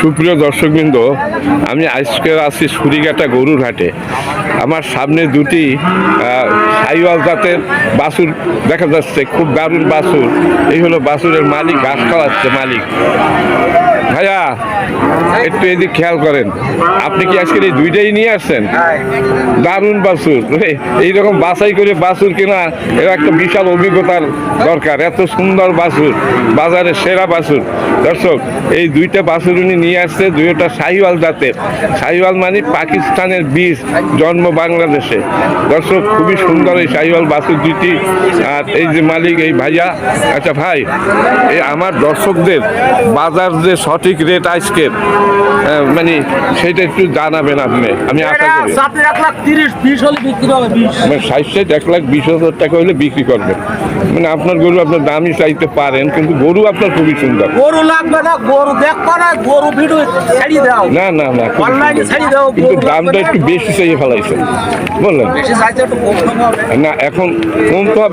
সুপ্রিয় দর্শকবৃন্দ, আমি আজকে আছি সুরিঘাটা গরুর হাটে আমার সামনে দুটি সাইওয়াল জাতের বাসুর দেখা যাচ্ছে, খুব দারুণ বাসুর এই হলো বাসুরের মালিক, ঘাস খাওয়াচ্ছে মালিক। ভাইয়া একটু এদিক খেয়াল করেন। আপনি কি আজকের এই দুইটাই নিয়ে আসছেন? দারুণ বাছুর। রে, এইরকম বাছাই করে বাছুর কেনা এর একটা বিশাল অভিজ্ঞতার দরকার। এত সুন্দর বাছুর বাজারে সেরা বাছুর। দর্শক এই দুইটা বাছুর উনি নিয়ে আসছে দুইটা শাহিওয়াল জাতের। শাহিওয়াল মানে পাকিস্তানের বীজ জন্ম বাংলাদেশে। দর্শক খুবই সুন্দর এই শাহিওয়াল বাছুর দুইটি। আর এই যে মালিক এই ভাইয়া। আচ্ছা ভাই এই আমার দর্শকদের বাজার যে সঠিক রেট আজকের মানে সেটা একটু জানাবেন আপনি। আমি আশা করি। মানে ষাট ষাট এক লাখ বিশ হাজার টাকা হলে বিক্রি করবেন। মানে আপনার গরু আপনার দামই চাইতে পারেন কিন্তু গরু আপনার খুবই সুন্দর। গরু লাগবে না গরু দেখব না গরু ভিডিও ছাড়িয়ে দাও। না না না অনলাইনে ছাড়িয়ে দাও কিন্তু দামটা একটু বেশি চাইয়ে ফেলাইছেন। বললেন। চাইতে একটু কম দাম হবে। না এখন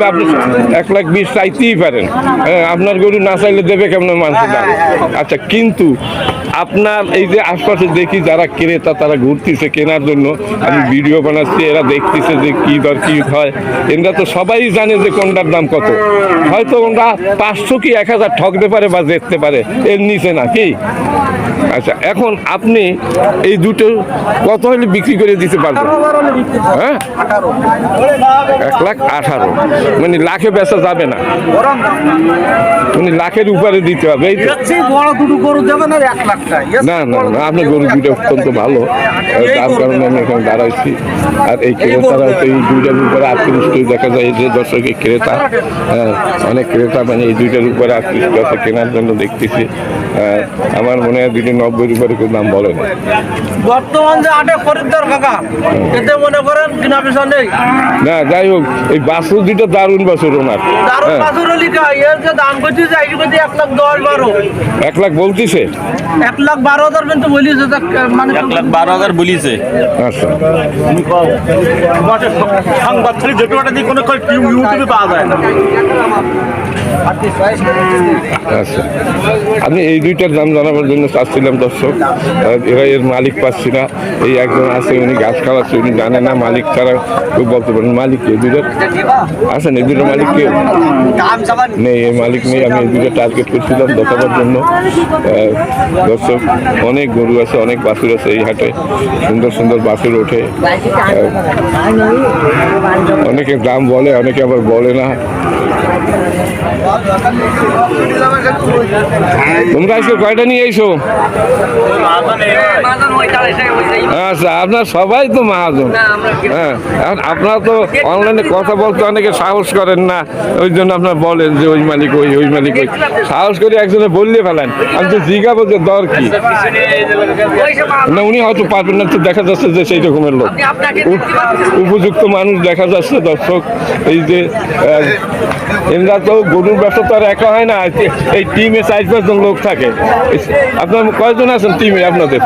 আপনি এক লাখ বিশ চাইতেই পারেন। হ্যাঁ, আপনার গরু না চাইলে দেবে কেমন মানুষের দাম? আচ্ছা কিন্তু আপনার এই যে আশপাশে দেখি যারা ক্রেতা তারা ঘুরতেছে কেনার জন্য। আমি ভিডিও বানাচ্ছি এরা দেখতেছে যে কি দর কি হয়। এরা তো সবাই জানে যে কোনটার দাম কত। হয়তো ওরা পাঁচশো কি এক হাজার ঠকতে পারে বা দেখতে পারে। এর নিচে না কি? আচ্ছা এখন আপনি এই দুটো কত হলে বিক্রি করে দিতে পারবেন। হ্যাঁ? এক লাখ আঠারো। মানে লাখে বেচা যাবে না। মানে লাখের উপরে দিতে হবে এই তো। বড় দুটো গরু দেবে না এক লাখ। না না না আপনার দেবে গরু এক দুটো লাখ টাকা। অত্যন্ত ভালো তার কারণে আমি এখানে দাঁড়াইছি। আর এই ক্রেতারা তো এই দুইটার উপরে আকৃষ্ট দেখা যায় যে দর্শকের ক্রেতা হ্যাঁ, অনেক ক্রেতা মানে এই দুইটার উপরে আকৃষ্ট আছে কেনার জন্য দেখতেছি। আমার মনে হয় দুটো নব্বই উপরে কেউ দাম বলে না। বর্তমান যে আটে খরিদ্দার কাকা এতে মনে করেন কিনা পেশা নেই। না যাই হোক এই বাছুর দুটো দারুণ বাছুর ওনার। দারুণ হ্যাঁ, বাছুর লিখা এর যে দাম করছে যে এই করছে এক লাখ দশ বারো। এক লাখ বলতিছে? এক লাখ বারো হাজার কিন্তু বলিস যে মানে এক লাখ বারো হাজার বলিছে আচ্ছা। সংবাদ দিয়ে কোনো ইউটিউবে পাওয়া যায় না। আচ্ছা। আমি এই দুইটার দাম জানাবার জন্য চাচ্ছিলাম দর্শক। এরা এর মালিক পাচ্ছি না। এই একজন আছে, উনি গাছ খাওয়াচ্ছে উনি জানে না মালিক ছাড়া কেউ বলতে পারেন মালিক কে দুইটার আছেন এই দুটো মালিক কেউ নেই, এই মালিক নেই, আমি এই দুটো টার্গেট করছিলাম দেখাবার জন্য। দর্শক, অনেক গরু আছে, অনেক বাছুর আছে এই হাটে। সুন্দর সুন্দর বাছুর ওঠে। অনেকে দাম বলে অনেকে আবার বলে না। তোমরা আজকে কয়টা নিয়ে এসো? আচ্ছা আপনার সবাই তো মহাজন। হ্যাঁ এখন আপনারা তো অনলাইনে কথা বলতে অনেকে সাহস করেন না। ওই জন্য আপনার বলেন যে ওই মালিক ওই ওই মালিক ওই। সাহস করে একজনে বললে ফেলেন। আমি তো জিজ্ঞাবো যে দর কি? না উনি হয়তো পারবেন না তো দেখা যাচ্ছে যে সেই রকমের লোক। উপযুক্ত মানুষ দেখা যাচ্ছে দর্শক এই যে এরা তো গরুর ব্যবসা তো আর একা হয় না এই- টিমে চার পাঁচজন লোক থাকে। আপনার কয়জন আছেন টিমে আপনাদের?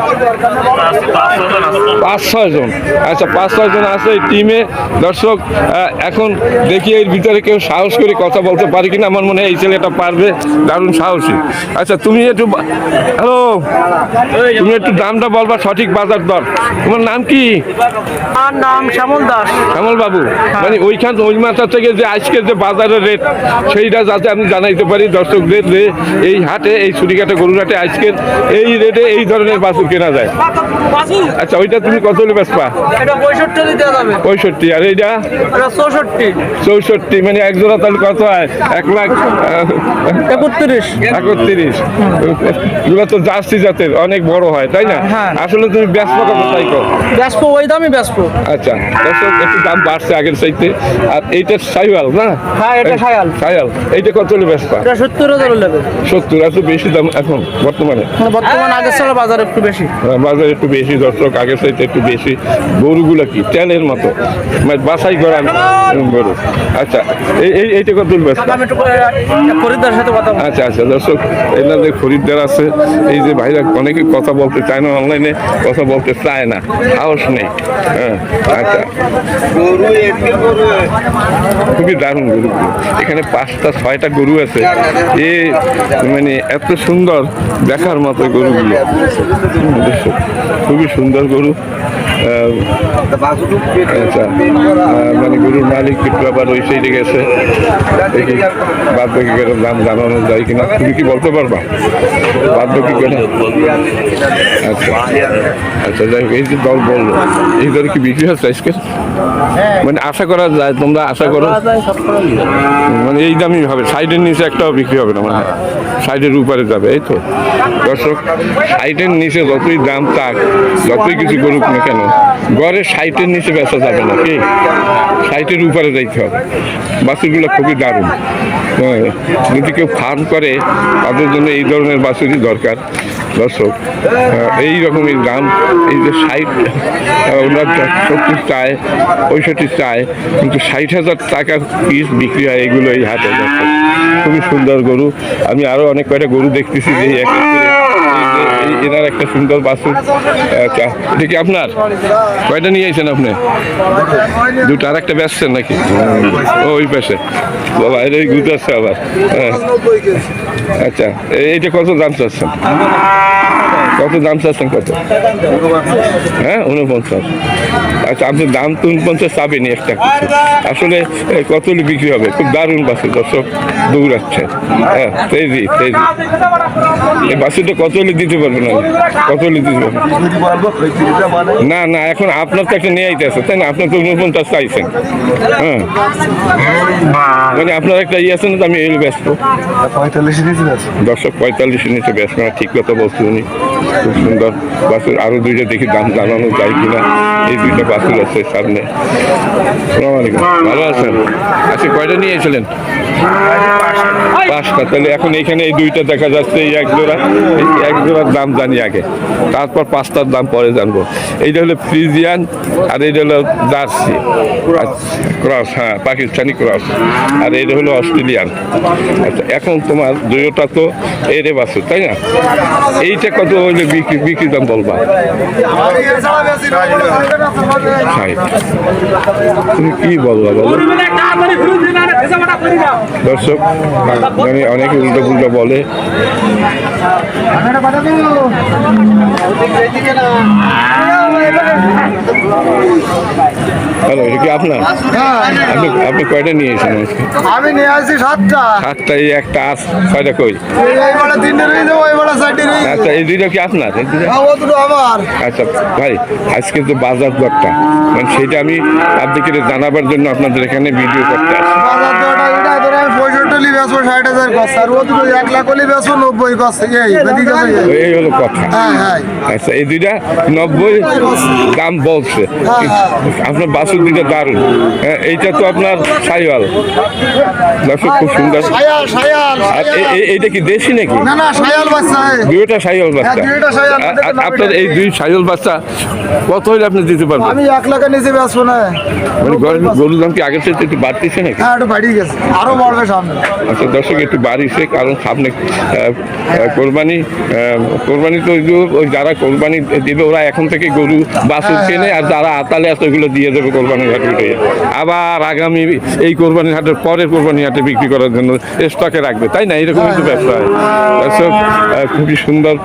পাঁচ ছয়জন আচ্ছা পাঁচ ছয়জন আছে এই টিমে। দর্শক এখন দেখি এর ভিতরে কেউ সাহস করে কথা বলতে পারে কিনা আমার মনে হয় এই ছেলেটা পারবে দারুণ সাহসী। আচ্ছা তুমি একটু হ্যালো তুমি একটু দামটা বলবা সঠিক বাজার দর। তোমার নাম কি? নাম শ্যামল দাস। শ্যামল বাবু। মানে ওইখান ওই মাথা থেকে যে আজকে যে বাজারের রেট সেইটা যাতে আমি জানাইতে পারি। দর্শকদের যে এই হাটে এই ছুরিকাটা গরুর হাটে আজকের এই রেটে এই ধরনের বাছুর কেনা যায়। আচ্ছা ওইটা তুমি কত হলে বেচপা পঁয়ষট্টি আর এইটা? চৌষট্টি। চৌষট্টি মানে এক জোড়া তাহলে কত হয়? এক লাখ একত্রিশ। একত্রিশ। এগুলো তো জার্সি জাতের অনেক বড় হয় তাই না? হ্যাঁ। আসলে তুমি ব্যস্ত কত কর ব্যস্ত ওই দামই ব্যস্ত আচ্ছা একটু দাম বাড়ছে আগের চাইতে। আর এইটা সাইওয়াল না? হ্যাঁ, এটা সাইওয়াল। সাইওয়াল। এইটা কত হলে ব্যস্ত এটা সত্তর হাজার নেবে সত্তর এত বেশি দাম এখন বর্তমানে? বর্তমান আগের সালে বাজার একটু বেশি। আহ, বাজারে একটু বেশি দর্শক আগের চাইতে একটু বেশি। গরুগুলো কি? তেলের মতো। মানে বাছাই করা গরু। আচ্ছা এই এই এইটা কত ব্যস্ত আমি খরিদ্দার সাথে কথা। আচ্ছা আচ্ছা দর্শক এনাদের খরিদ্দার আছে এই যে ভাইরা অনেকে কথা বলতে চায় না অনলাইনে কথা বলতে চায় না সাহস নেই। হ্যাঁ আচ্ছা। খুবই দারুণ গরু। এখানে পাঁচটা, ছয়টা গরু আছে। এ মানে এত সুন্দর দেখার মতো গরুগুলো। খুবই সুন্দর গরু। আচ্ছা। মানে গরুর মালিক একটু আবার ওই সাইডে গেছে? দেখি বাদ বাকি করে দাম জানানো যায় কিনা? তুমি কি বলতে পারবা? বাদ বাকি করে আচ্ছা। আচ্ছা যাই হোক এই যে দল বলল এই দরে কি বিক্রি হচ্ছে আজকে? মানে আশা করা যায় তোমরা আশা করো? মানে এই দামই হবে সাইডের নিচে একটাও বিক্রি হবে না মানে সাইডের উপরে যাবে এই তো। দর্শক সাইডের নিচে যতই দাম থাক যতই কিছু করুক না কেন ঘরে সাইটের নিচে বেচা যাবে না কি? সাইটের উপরে যাইতে হবে। বাছুরগুলো খুবই দারুণ। হ্যাঁ যদি কেউ ফার্ম করে তাদের জন্য এই ধরনের বাছুরই দরকার। দর্শক আহ, এই রকমের দাম এই যে ষাট ওনার সত্তর চায় পঁয়ষট্টি চায় কিন্তু ষাট হাজার টাকা পিস বিক্রি হয় এগুলো এই হাটে। খুবই সুন্দর গরু। আমি আরও অনেক কয়টা গরু দেখতেছি যে এক এনার একটা সুন্দর বাছুর এটা কি আপনার? কয়টা নিয়ে আইছেন আপনি? দুটো আর একটা বেচছেন নাকি? ওই পাশে। বাবা, এটা গুজাচ্ছে আবার হ্যাঁ। আচ্ছা এইটা কত দাম চাচ্ছেন? কত দাম চাচ্ছেন কত? হ্যাঁ উনপঞ্চাশ আচ্ছা আপনি দাম তো উনপঞ্চাশ চাবেনি একটা কিছু। আসলে কত বিক্রি হবে? খুব দারুণ বাসে দর্শক দৌড়াচ্ছে হ্যাঁ তেজি তেজি এই বাসুটা কত হলে দিতে পারবেন না কত হলে দিতে না না এখন আপনার তো একটা নিয়ে আইতে আছে তাই না? আপনার তো উনপঞ্চাশ চাইছেন। হ্যাঁ। মানে আপনার একটা ইয়ে আছে না তো আমি এই ব্যস্ত। দর্শক পঁয়তাল্লিশ নিচে ব্যস্ত না ঠিক কথা বলছি উনি। খুব সুন্দর। বাসুর আরও দুইটা দেখি দাম জানানো যায় কিনা। এই দুইটা বাসুর আছে সামনে। সালাম আলাইকুম। ভালো আছেন? আচ্ছা কয়টা নিয়ে এসেছিলেন? পাঁচটা। তাহলে এখন এখানে এই দুইটা দেখা যাচ্ছে, এই এক জোড়া। এই এক জোড়ার দাম জানি আগে। তারপর পাঁচটার দাম পরে জানব। এইটা হলো ফ্রিজিয়ান, আর এইটা হলো জার্সি। ক্রস হ্যাঁ পাকিস্তানি ক্রস। আর এইটা হলো অস্ট্রেলিয়ান। আচ্ছা এখন তোমার দুইটা তো এরে বাসু তাই না? এইটা কত হইলে বিক্রি বিক্রি দাম বলবা। তুমি কি বলবা বলো? দর্শক মানে অনেকে উল্টো পুল্টো বলে। হ্যালো এটা কি আপনার? আপনি আপনি কয়টা নিয়েছেন আজকে? আমি নিয়ে আসছি সাতটা। সাতটা এই একটা আস ছয়টা কই? আচ্ছা এই দুইটা কি আপনার? আচ্ছা ভাই আজকে তো বাজার দরটা মানে সেটা আমি আপনাদের জানাবার জন্য আপনাদের এখানে ভিডিও করতে আসি বাজার দরটা এটা ধরে আমি পঁয়ষট্টি লি বেসবো ষাট হাজার আর ও দুটো এক লাখ হলে বেসবো নব্বই এই এদিকে এই হলো কথা। হ্যাঁ হ্যাঁ। আচ্ছা এই দুইটা নব্বই দাম বলছে। আপনার বাসুর দুইটা দারুণ। হ্যাঁ, এইটা তো আপনার সাইওয়াল। দর্শক খুব সুন্দর। আর এইটা কি দেশি নাকি? না না বাচ্চা। দুইটা সাইওয়াল বাচ্চা। হ্যাঁ, দুইটা সাইওয়াল, নাম আপনার এই দুই সাইওয়াল বাচ্চা কত হইলে আপনি দিতে পারবেন? আমি এক লাখের নিচে বেসবো না। মানে গরু- গরুর দাম কি আগের থেকে একটু বাড়তেছে নাকি? হ্যাঁ একটু বাড়িয়ে গেছে। আরও বাড়বে সামনে। আচ্ছা দর্শক একটু বাড়িছে কারণ সামনে কোরবানি কোরবানি তো ওই যারা কোরবানি দিবে ওরা এখন থেকে গরু বাছুর কেনে আর যারা আতালে আছে ওইগুলো দিয়ে দেবে কোরবানির হাটে উঠে আবার আগামী এই কোরবানির হাটের পরের কোরবানি হাটে বিক্রি করার জন্য স্টকে রাখবে। তাই না? এরকম কিন্তু ব্যবসা হয় দর্শক খুবই সুন্দর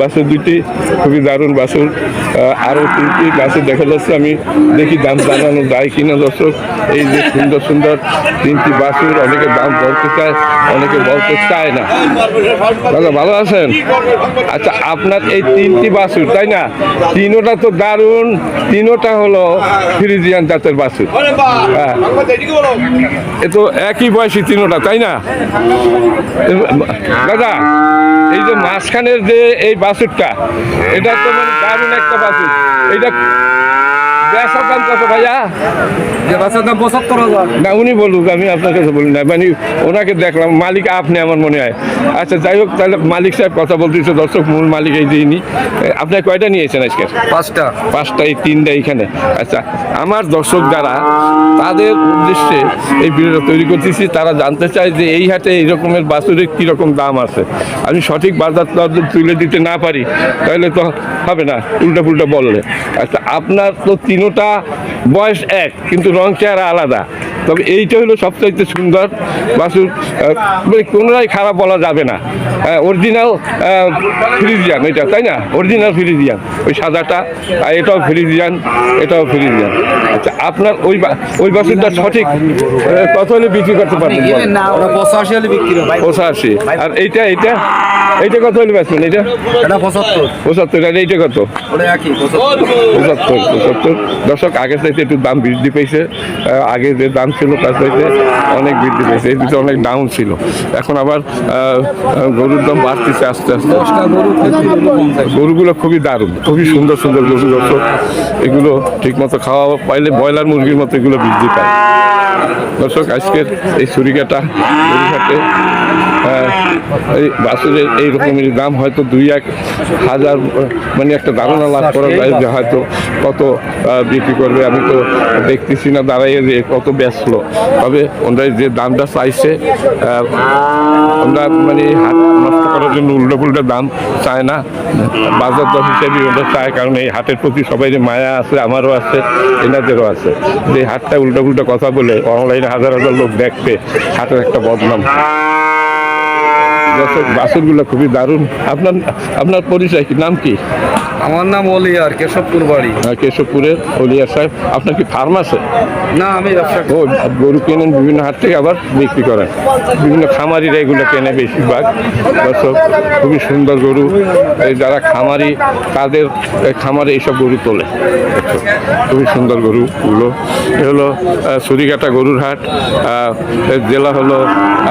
বাছুর দুটি খুবই দারুণ আহ, আরও তিনটি বাছুর দেখা যাচ্ছে আমি দেখি দাম জানানো যায় কিনা দর্শক। এই যে সুন্দর সুন্দর তিনটি বাছুর অনেকে দাম বলতে চায়, অনেকে বলতে চায় না। দাদা, ভালো আছেন? আচ্ছা আপনার এই তিনটি বাছুর, তাই না? তিনোটা তো দারুণ, তিনোটা হলো ফ্রিজিয়ান জাতের বাছুর। হ্যাঁ। এ তো একই বয়সী তিনোটা, তাই না? দাদা, এই যে মাঝখানের যে এই বাছুরটা, এটা তো মানে দারুণ একটা বাছুর। এইটা দাম কত ভাইয়া? দাম পঁচাত্তর হাজার। না উনি বলুক আমি আপনার কাছে বলি না। মানে ওনাকে দেখলাম মালিক আপনি আমার মনে হয়। আচ্ছা যাই হোক তাহলে মালিক সাহেব কথা বলতেছে দর্শক মূল মালিক এই দিনই কয়টা নিয়েছেন আজকে? পাঁচটা। পাঁচটা এই তিনটা এইখানে আচ্ছা আমার দর্শক যারা তাদের উদ্দেশ্যে এই ভিডিওটা তৈরি করতেছি তারা জানতে চায় যে এই হাটে এই রকমের বাছুরের কীরকম দাম আছে। আমি সঠিক বাজার তুলে দিতে না পারি তাহলে তো হবে না উল্টা পুল্টা বললে। আচ্ছা আপনার তো তিনোটা বয়স এক কিন্তু রং চেহারা আলাদা। তবে এইটা হলো সবচাইতে সুন্দর। আহ, মানে কোনোটাই খারাপ বলা যাবে না। অরিজিনাল ফ্রিজিয়ান এটা তাই না? অরিজিনাল ফ্রিজিয়ান ওই সাদাটা আর এটাও ফ্রিজিয়ান এটাও ফ্রিজিয়ান আচ্ছা আপনার ওই ওই বাছুরটা সঠিক কত হলে বিক্রি করতে পারবেন পঁচাশি। আর এইটা এইটা? এইটা কত হলে বেচবেন এইটা? এটা পঁচাত্তর। পঁচাত্তর আর এইটা কত? পঁচাত্তর। পঁচাত্তর দর্শক আগের চাইতে একটু দাম বৃদ্ধি পেয়েছে আগে যে দাম ছিল তার চাইতে অনেক বৃদ্ধি পেয়েছে এই দুটো অনেক ডাউন ছিল। এখন আবার গরুর দাম বাড়তেছে আস্তে আস্তে। গরুগুলো খুবই দারুণ খুবই সুন্দর সুন্দর গরু দর্শক। এগুলো ঠিকমতো খাওয়া পাইলে ব্রয়লার মুরগির মতো এগুলো বৃদ্ধি পায়। দর্শক আজকের এই ছুরিকাটা এই বাছুরের এই রকমের দাম হয়তো দুই এক হাজার মানে একটা ধারণা লাভ করা যায় যে হয়তো কত বিক্রি করবে। আমি তো দেখতেছি না, দাঁড়াইয়ে যে কত বেচলো। তবে ওনারা যে দামটা চাইছে আমরা মানে হাট নষ্ট করার জন্য উল্টো পুল্টো দাম চায় না। বাজার দর হিসেবে ওটা চায়, কারণ এই হাটের প্রতি সবাই যে মায়া আছে, আমারও আছে, এনাদেরও আছে। যে হাটটা উল্টো পুল্টো কথা বলে, অনলাইনে হাজার হাজার লোক দেখবে, হাটের একটা বদনাম। দর্শক বাছুরগুলো খুবই দারুণ। আপনার আপনার পরিচয় কি? নাম কি? আমার নাম কেশবপুর বাড়ি। কেশবপুরের অলিয়া সাহেব। আপনার কি ফার্ম আছে? না আমি ব্যবসা ও গরু কেনেন বিভিন্ন হাট থেকে আবার বিক্রি করেন। বিভিন্ন খামারিরা এগুলো কেনে বেশিরভাগ। দর্শক খুবই সুন্দর গরু। এই যারা খামারি তাদের খামারে এইসব গরু তোলে। খুবই সুন্দর গরুগুলো। এ হলো সুরিঘাটা গরুর হাট। জেলা হলো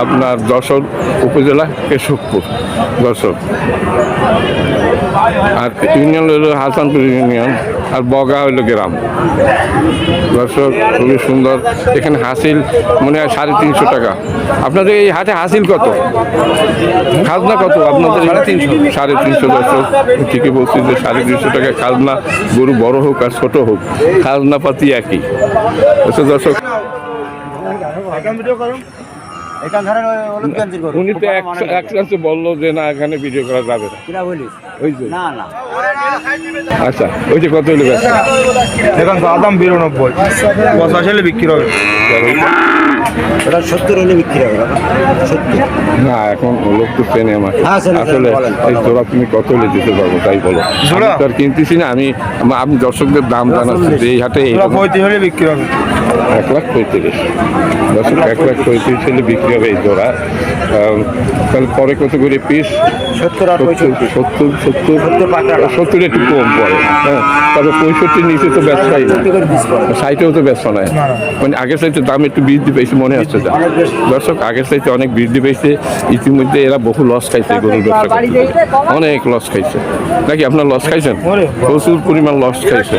আপনার যশোর উপজেলা। কেশবপুর দর্শক। আর ইউনিয়ন হলো হাসানপুর ইউনিয়ন, আর বগা হলো গ্রাম। দর্শক, খুবই সুন্দর। এখানে হাসিল মনে হয় সাড়ে তিনশো টাকা। আপনাদের এই হাটে হাসিল কত? খাজনা কত? আপনাদের সাড়ে তিনশো সাড়ে তিনশো দর্শক। ঠিকই বলছি যে সাড়ে তিনশো টাকা খাজনা, গরু বড় হোক আর ছোট হোক, খাজনা পাতি একই। উনি তো এক এক চান্সে বলল যে না এখানে ভিডিও করা যাবে না। ওই যে। আচ্ছা ওই যে কত হলো বেচা? এখন তো আদাম বিরানব্বই। পঁচাশি হলে বিক্রি হবে। ওটা সত্তর হলে বিক্রি হবে। সত্তর। না এখন লোক তো চেনে আমার হ্যাঁ, আসলে বলেন, এই জোড়া তুমি কত হলে দিতে পারব তাই বলো। জোড়া? আর কিনতেছি না আমি আমি দর্শকদের দাম জানাচ্ছি যে এই হাটে পঁয়ত্রিশ হলে বিক্রি হবে। এক লাখ পঁয়ত্রিশ। দর্শক এক লাখ পঁয়ত্রিশ হলে বিক্রি হবে এই জোড়া। তাহলে পরে কত করে পিস সত্তর সত্তর সত্তর সত্তর। একটু কম পড়ে। হ্যাঁ তবে পঁয়ষট্টির নিচে তো ব্যবসায়ী না। সাইটেও তো ব্যবসা নয়। মানে আগের সাইতে দাম একটু বৃদ্ধি পেয়েছে মনে হচ্ছে যা। দর্শক আগের সাইতে অনেক বৃদ্ধি পেয়েছে। ইতিমধ্যে এরা বহু লস খাইছে গরুর ব্যবসা করতে। অনেক লস খাইছে। নাকি আপনার লস খাইছেন? প্রচুর পরিমাণ লস খাইছে।